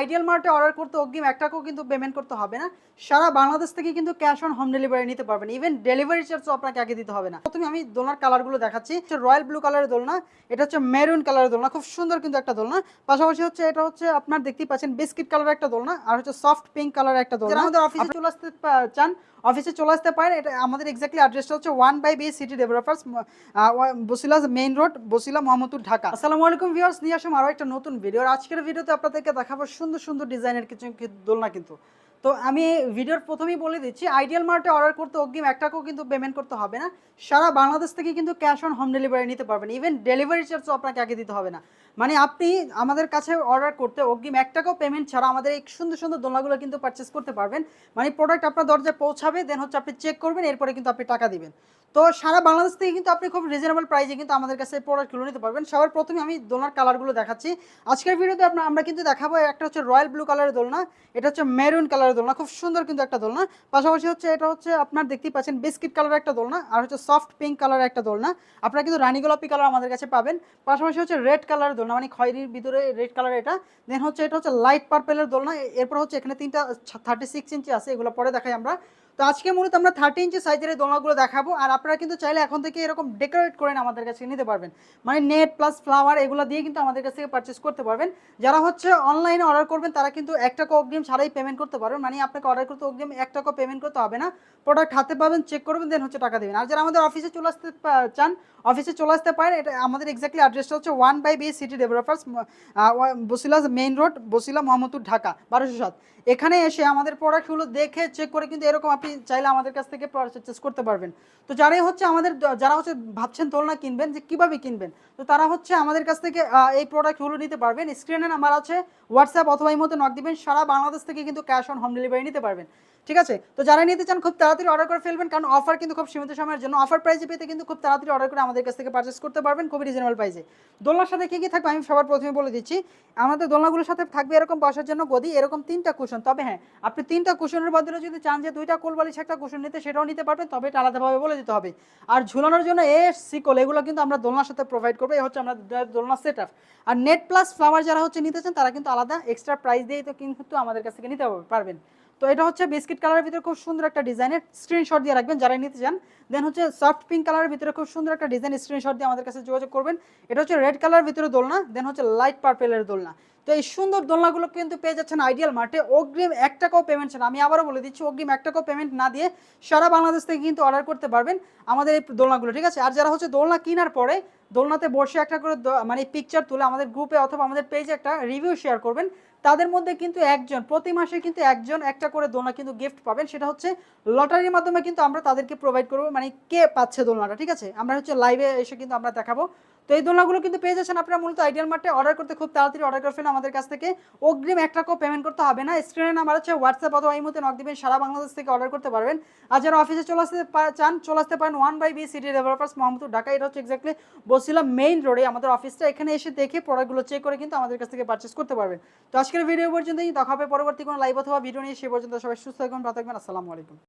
Ideal মার্টে order করতে অগ্রিম এক টাকাও কিন্তু পেমেন্ট করতে হবে না। সারা বাংলাদেশ থেকে কিন্তু ক্যাশ অন হোম ডেলিভারি নিতে পারবেন। ইভেন ডেলিভারি চার্জও আপনাকে আগে দিতে হবে না। প্রথমে আমি দোলনার কালারগুলো দেখাচ্ছি। রয়্যাল ব্লু কালারের দোলনা। এটা হচ্ছে মেরুন কালারের দোলনা। খুব সুন্দর কিন্তু একটা দোলনা। পাশাপাশি হচ্ছে এটা হচ্ছে আপনার দেখতেই পাচ্ছেন বিস্কিট কালারের একটা দোলনা। আর হচ্ছে সফট পিঙ্ক কালারের একটা দোলনা। আমাদের অফিসে চলে আসতে চান অফিসে চলে আসতে পারেন। এটা আমাদের এক্স্যাক্টলি অ্যাড্রেসটা হচ্ছে one by B City developers Basila main road Basila Mohammadpur, Dhaka. আসসালামু আলাইকুম ভিউয়ার্স নিয়ে আসুন আরও একটা নতুন ভিডিও আজকের ভিডিওতে আপনাদেরকে দেখাবো সুন্দর সুন্দর ডিজাইনের কিছু দোলনা কিন্তু। তো আমি ভিডিওর প্রথমেই বলে দিচ্ছি আইডিয়াল মার্টে অর্ডার করতে অগ্রিম এক টাকাও কিন্তু পেমেন্ট করতে হবে না। সারা বাংলাদেশ থেকে কিন্তু ক্যাশ অন হোম ডেলিভারি নিতে পারবেন ইভেন ডেলিভারি চার্জও আপনাকে আগে দিতে হবে না। মানে আপনি আমাদের কাছে অর্ডার করতে অগ্রিম এক টাকাও পেমেন্ট ছাড়া আমাদের এই সুন্দর সুন্দর দোলনাগুলো কিন্তু পারচেস করতে পারবেন। মানে প্রোডাক্ট আপনার দরজায় পৌঁছাবে দেন হচ্ছে আপনি চেক করবেন, এরপরে কিন্তু আপনি টাকা দিবেন। তো সারা বাংলাদেশ থেকে কিন্তু আপনি খুব রিজনেবল প্রাইসে কিন্তু আমাদের কাছে প্রোডাক্টগুলো নিতে পারবেন। সবার প্রথমে আমি দোলনার কালারগুলো দেখাচ্ছি। আজকের ভিডিওতে আপনার, আমরা কিন্তু দেখাবো একটা হচ্ছে রয়্যাল ব্লু কালারের দোলনা, এটা হচ্ছে মেরুন কালারের দোলনা, খুব সুন্দর কিন্তু একটা দোলনা। পাশাপাশি হচ্ছে এটা হচ্ছে আপনার দেখতেই পাচ্ছেন বিস্কিট কালারের একটা দোলনা আর হচ্ছে সফট পিঙ্ক কালারের একটা দোলনা। আপনারা কিন্তু রানী গোলাপি কালার আমাদের কাছে পাবেন। পাশাপাশি হচ্ছে রেড কালারের দোলনা মানে খয়েরির ভিতরে রেড কালার এটা। দেন হচ্ছে এটা হচ্ছে লাইট পার্পেলের দোলনা। এরপর হচ্ছে এখানে তিনটা থার্টি সিক্স ইঞ্চি আছে, এগুলো পরে দেখাই আমরা। তো আজকে মূলত আমরা থার্টি ইঞ্চি সাইজের এই দোলনাগুলো দেখাবো, আর আপনারা কিন্তু চাইলে এখন থেকে এরকম ডেকোরেট করে আমাদের কাছে নিতে পারবেন। মানে নেট প্লাস ফ্লাওয়ার এগুলো দিয়ে কিন্তু আমাদের কাছ থেকে পারচেস করতে পারবেন। যারা হচ্ছে অনলাইনে অর্ডার করবেন, তারা কিন্তু এক টাকা অগ্রিম ছাড়াই পেমেন্ট করতে পারবেন। মানে আপনাকে অর্ডার করতে অগ্রিম এক টাকা পেমেন্ট করতে হবে না। প্রোডাক্ট হাতে পাবেন চেক করবেন দেন হচ্ছে টাকা দেবেন। আর যারা আমাদের অফিসে চলে আসতে চান অফিসে চলে আসতে পারেন, এটা আমাদের এক্স্যাক্টলি অ্যাড্রেসটা হচ্ছে one by B City developers Basila main road Basila Mohammadpur, Dhaka, বারোশো সাত। এখানে এসে আমাদের প্রোডাক্টগুলো দেখে চেক করে কিন্তু এরকম আপনি চাইলে আমাদের কাছ থেকে পারচেস করতে পারবেন। তো যারাই হচ্ছে আমাদের, যারা হচ্ছে ভাবছেন দোলনা কিনবেন যে কীভাবে কিনবেন, তো তারা হচ্ছে আমাদের কাছ থেকে এই প্রোডাক্টগুলো নিতে পারবেন। স্ক্রিনে নাম্বার আছে হোয়াটসঅ্যাপ অথবা এই মতো নক দিবেন, সারা বাংলাদেশ থেকে কিন্তু ক্যাশ অন হোম ডেলিভারি নিতে পারবেন। ঠিক আছে? তো যারা নিতে চান, খুব তাড়াতাড়ি অর্ডার করে ফেলবেন, কারণ অফার কিন্তু খুব সীমিত সময়ের জন্য। অফার প্রাইসে পেতে কিন্তু খুব তাড়াতাড়ি অর্ডার করে আমাদের কাছ থেকে পারচেস করতে পারবেন, খুবই রিজনেবল প্রাইসে দোলনার সাথে কী কী থাকবে? আমি সবার প্রথমে বলে দিচ্ছি। আমাদের দোলনাগুলোর সাথে থাকবে এরকম বসার জন্য গদি, এরকম তিনটা কুশন তবে হ্যাঁ আপনি তিনটা কুশনের বদলে যদি চান যে দুইটা কোল বালিশ একটা কুশন নিতে, সেটাও নিতে পারবেন, তবে এটা আলাদাভাবে বলে দিতে হবে। আর ঝুলানোর জন্য এ সিকল এগুলো কিন্তু আমরা দোলনার সাথে প্রোভাইড করব এই হচ্ছে আমরা দোলনার সেট আপ আর নেট প্লাস ফ্লাওয়ার যারা হচ্ছে নিতে চান, তারা কিন্তু আলাদা এক্সট্রা প্রাইস দিয়েই তো কিন্তু আমাদের কাছ থেকে নিতে পারবেন। তো এটা হচ্ছে বিস্কিট কালারের ভিতরে খুব সুন্দর একটা ডিজাইনের স্ক্রিনশট দিয়ে রাখবেন যারা নিতে চান। দেন হচ্ছে সফট পিঙ্ক কালারের ভিতরে খুব সুন্দর একটা ডিজাইন স্ক্রিনশট দিয়ে আমাদের কাছে যোগাযোগ করবেন। এটা হচ্ছে রেড কালারের ভিতরে দোলনা দেন হচ্ছে লাইট পার্পেলের দোলনা। তো এই সুন্দর দোলনাগুলো কিন্তু পেয়ে যাচ্ছেন আইডিয়াল মার্টে অগ্রিম এক টাকাও পেমেন্ট ছাড়া, আমি আবারও বলে দিচ্ছি, অগ্রিম এক টাকাও পেমেন্ট না দিয়ে সারা বাংলাদেশ থেকে কিন্তু অর্ডার করতে পারবেন আমাদের এই দোলনাগুলো, ঠিক আছে? আর যারা হচ্ছে দোলনা কেনার পরে দোলনাতে বসে একটা করে মানে পিকচার তুলে আমাদের গ্রুপে অথবা আমাদের পেজে একটা রিভিউ শেয়ার করবেন। তাদের মধ্যে কিন্তু একজন, প্রতি মাসে কিন্তু একজন একটা করে দোলনা কিন্তু গিফট পাবেন। সেটা হচ্ছে লটারির মাধ্যমে কিন্তু আমরা তাদেরকে প্রোভাইড করব। মানে কে পাচ্ছে দোলনাটা, ঠিক আছে? আমরা হচ্ছে লাইভে এসে কিন্তু আমরা দেখাবো। তো এই দোলনাগুলো কিন্তু পেয়ে যাচ্ছেন আপনারা মূলত আইডিয়াল মার্টে। অর্ডার করতে খুব তাড়াতাড়ি অর্ডার করে ফেলেন আমাদের কাছ থেকে। অগ্রিম এক টাকাও পেমেন্ট করতে হবে না। স্ক্রিনে নাম্বার হচ্ছে হোয়াটসঅ্যাপ অথবা এই মধ্যে নক দিবেন, সারা বাংলাদেশ থেকে অর্ডার করতে পারবেন। আর যারা অফিসে চলে আসতে চান, চলে আসতে পারেন one by B City developers Mohammadpur Dhaka এটা হচ্ছে এক্স্যাক্টলি বলছিলাম মেইন রোডে আমাদের অফিসটা এখানে এসে দেখে প্রোডাক্টগুলো চেক করে কিন্তু আমাদের কাছ থেকে পারচেস করতে পারবেন। তো আজকের ভিডিও পর্যন্তই। দেখা হবে পরবর্তী কোনো লাইভ অথবা ভিডিও নিয়ে। সে পর্যন্ত সবাই সুস্থ থাকবেন, ভালো থাকবেন। আসসালামু আলাইকুম।